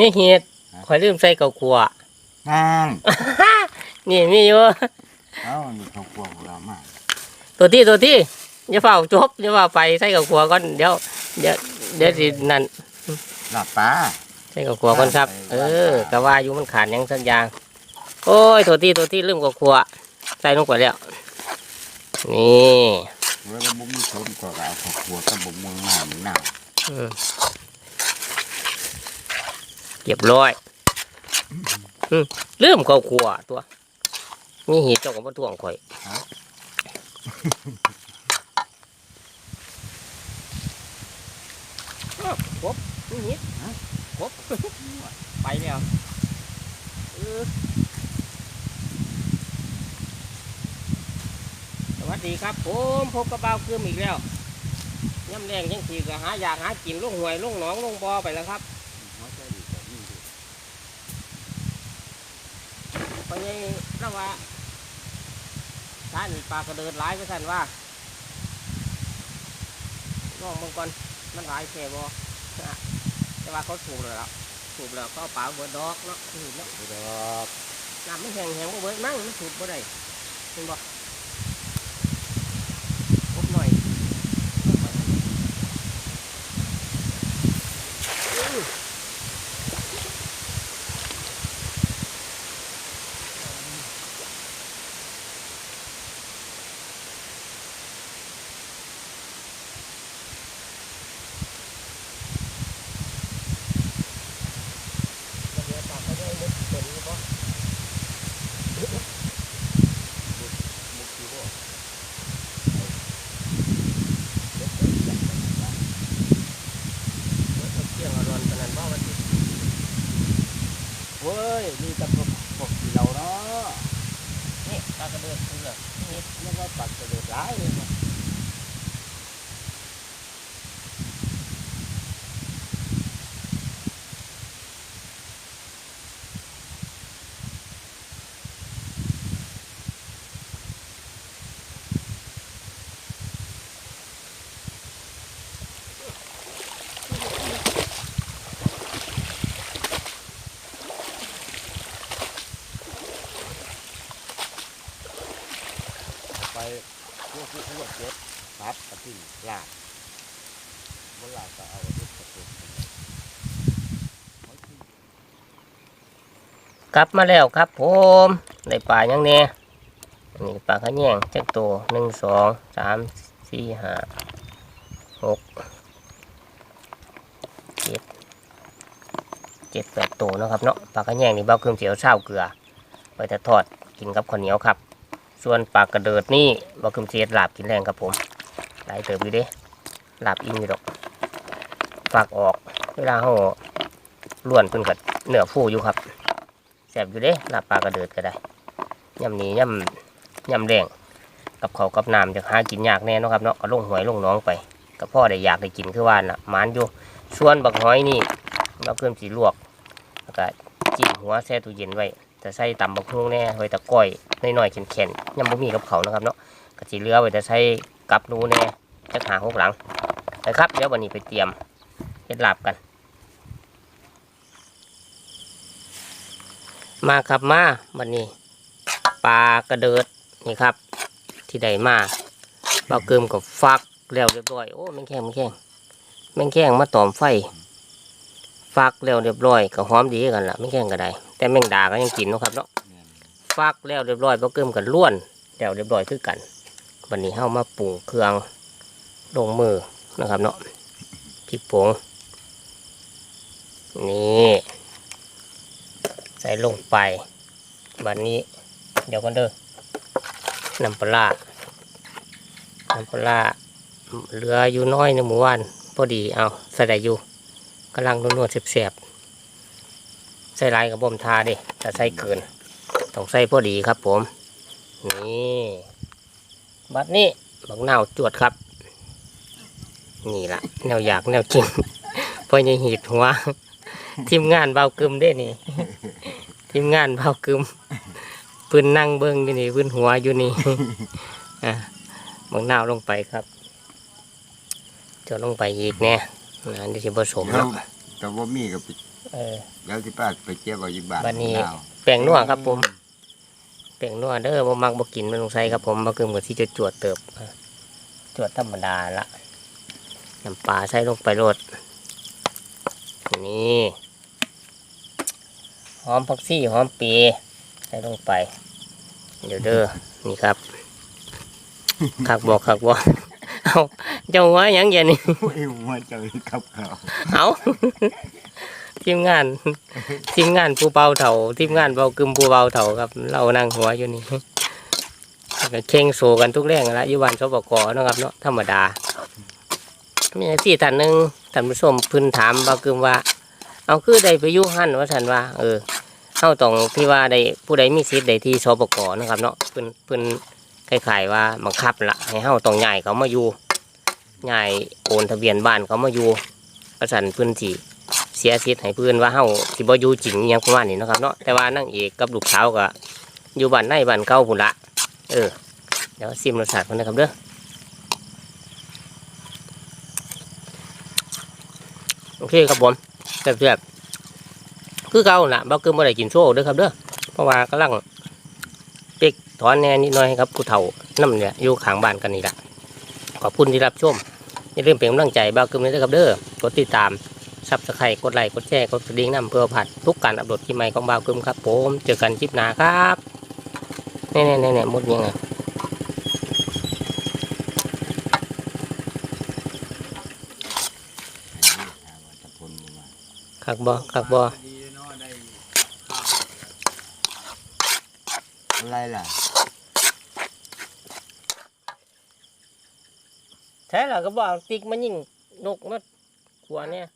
นี่เห็ดข่อยลืมใส่เกาขัวนั่นนี่มีอยู่เอ้านี่เขากลัวของเรามากตัวที่ตัวที่อย่าเฝ้าจบอย่าเฝ้าไปใส่เกาขัวก่อนเดี๋ยวเดี๋ยวเดี๋ยวสินั่นหลับปลาใส่เกาขัวก่อนครับ เออกะว่าอยู่มันขาดหยังสักอย่างโอ้ยตัวที่ตัวที่ลืมเกาขัวใส่ลงไปแล้วนี่เวลาบุ้มมีชนก็เอาเขากลัวกับบุ้มมือมาหนาวอืม เรียบร้อยอืมลืมเกาขัวตัวนี่เห็ดเจ้าของมาถ่วงข่อยครบนี่นิดครบไปแล้วสวัสดีครับผมพบกับบ่าคืมอีกแล้วย่ำแรงยังสีก็หาอยากหากินลงหวยลงหนองลงบอไปแล้วครับ หัวใจดีกว่านี่ดิ ไปยังระว่าท่านปลากระเดินหลายก็ท่านว่าลองมองก่อนมันหลายแค่บ่แต่ว่าเขาถูกแล้วล่ะสูกแล้วก็เอาปลาเบิดดอกเนาะถูกเนาะดอกน้ำไม่แห้งแห้งก็เบิดมั่งมันสูบบ่ได้เห็นบ่พบหน่อยอื้อเดี๋ยวปลาเขาจะให้มุดเป็นหรือเปล่า มุกที่ว่า เดี๋ยวเขาเที่ยงอร่อนขนาด ว่าวันที่เว้ยนี่ตะพวกพวกที่เราเนาะนี่ปลากระเดิดคือแบบนี่เรียกว่าปลากระโดดร้ายเลยเนะ ไป พวกผู้พวกเจ็บครับกระทิ้งลากเวลาก็เอาลูกกระตุ้นกลับมาแล้วครับผมในป่ายังเนี่ยนี่ปลาขะแยงเจักตัวหนึ่งสองสามสี่ห้าหกเจ็ดเจ็ดแปดตัวนะครับเนาะปลาขะแยงนี่เบ้าเครื่องเสียวเศร้าเกลือไปจะทอดกินกับข้าวเหนียวครับ ส่วนปากกระเดิดนี่บ้าเครื่อเสียลาบกินแรงครับผมหลายเติบอยู่เด้ลาบอินอยู่ดอกฝากออก เวลาเขาล้วนเพิ่นกัดเนื้อฟูอยู่ครับแสบอยู่เด้ลาบปากกระเดิดก็ได้ย่ำนี้ย่ำย่ำแดงกับเขากับน้ำจะหากินยากแน่นะครับเนาะก็ลงหวยลงน้องไปกับพ่อได้อยากได้กินคือว่าน่ะมานอยู่ส่วนบักหอยนี่เราเพิ่มสีลวกแล้วก็จิ้มหัวแช่ตู้เย็นไว้ จะใส่ตำบักฮุ่งแน่ไว้ตะก้อยน้อยๆแข็งๆย่ำบ่มีกับเขานะครับเนาะก็สีเลือไว้จะใส่กับนูแน่จะหาหกหลังไปครับเดี๋ยววันนี้ไปเตรียมเฮ็ดลาบกัน มาครับมาบันนี้ปลากระเดิดนี่ครับ ที่ใดมาเบาเกิมกับฟักแล้วเรียบร้อยโอ้แมงแข้งแมงแข้งแมงแข้งมาตอมไฟ ฟักแล้วเรียบร้อยก็หอมดีกันละแมงแข้งก็ได้แต่แมงดาก็ยังกินเนาะครับเนาะแม่นฟักแล้วเรียบร้อยเบาเกิมกันล้วนแล้วเรียบร้อยคือกันวันนี้เฮามาปรุงเครื่องลงมือนะครับเนาะพริกผงนี่ใส่ลงไปบัดนนี้ เดี๋ยวกันเด้อน้ำปลาร้าน้ำปลาร้าเหลืออยู่น้อยในหมู่บ้านพอดีเอาใส่ได้อยู่ กำลังนวดๆเสียบๆใส่ลายกับบ่มทาดิแต่ใส่เกิน ต้องใส่พอดีครับผม นี่บัดนี้บักนาวจวดครับ นี่ละแนวอยากแนวกินพอยังหีดหัว ทีมงานเบากึมได้นี่ ทีมงานเบากึมปืนนั่งเบิ้งอยู่นี่ปืนหัวอยู่นี่อะบางนาวลงไปครับจะลงไปอีกแน่ นะเดี๋ยวจะผสมเดี๋ยวเนาะแต่ว่ามีกับเออเดี๋ยวที่ป้าไปเจ็บเอาอีกบาทบัดนี้ดาวแป้งนัวครับ ผมแป้งนัวเด้อบ่มักบ่กินมันลงใส่ครับ ผมบ่คือมันที่จะจวดเติบจวดธรรมดาละน้ำปลาใส่ลงไปโรดนี่หอมผักซี่หอมปีใส่ลงไป เดี๋ยวเด้อนี่ครับคักบอกคักบอกเอา เจ้าว่าหยังอย่านี่โอ้ยว่าเจะกับเขาเอาทีมงานทีมงานผู้เบาเถาทีมงานเบากึมผู้เบาเถาครับ เรานั่งหัวอยู่นี่ก็เข่งโซกันทุกแรงละอยู่บ้านสปกเนาะครับเนาะธรรมดามีที่ท่านหนึ่งท่านผู้ชมเพื้นถามเบากึมว่า เอาคือใดไปอยุ่หันว่าท่านว่า เออเข้าตรงที่ว่าใดผู้ใดมีสิทธิ์ใดที่สปกนะครับเนาะเพิ่นเพิ่นคล้ายๆว่าบังคับละให้เข้าต้องใหญ่เขามาอยู่ ใหญ่โอนทะเบียนบ้านเขามาอยู่ประสันเพื้นที่เสียสิทธิ์ให้เพื่อนว่าเฮาสิบ่อยู่จริงอหยังประมาณนี้นะครับเนาะแต่ว่านางเอกกับลูกสาวก็อยู่บ้านในบ้านเก่าพุ่นละเออเดี๋ยวซิมรสชาติเพิ่นนะครับเด้อโอเคครับผมแซ่บๆคือเก่าน่ะบ่คือบ่ได้กินโซ่เด้อครับเด้อเพราะว่ากำลังเป๊กถอนแน่นิดหน่อยครับผู้เฒ่านํเนี่ยอยู่ข้างบ้านกันนี่ล่ะ ขอบคุณที่รับชมอย่าลืมเป็นกำลังใจบ่าวกึมเลยนะครับเด้อกดติดตามซับสไครต์กดไลค์กดแชร์กดกระดิ่งนำเพื่อผัดทุกการอัปโหลดคลิปใหม่ของบ่าวกึมครับผมเจอกันคลิปหน้าครับแน่ๆๆๆมุดยังไงคักบอคักบอ อะไรล่ะ ใช่หรอก็บอกติ๊กมันยิงนกมันขวเนี่ย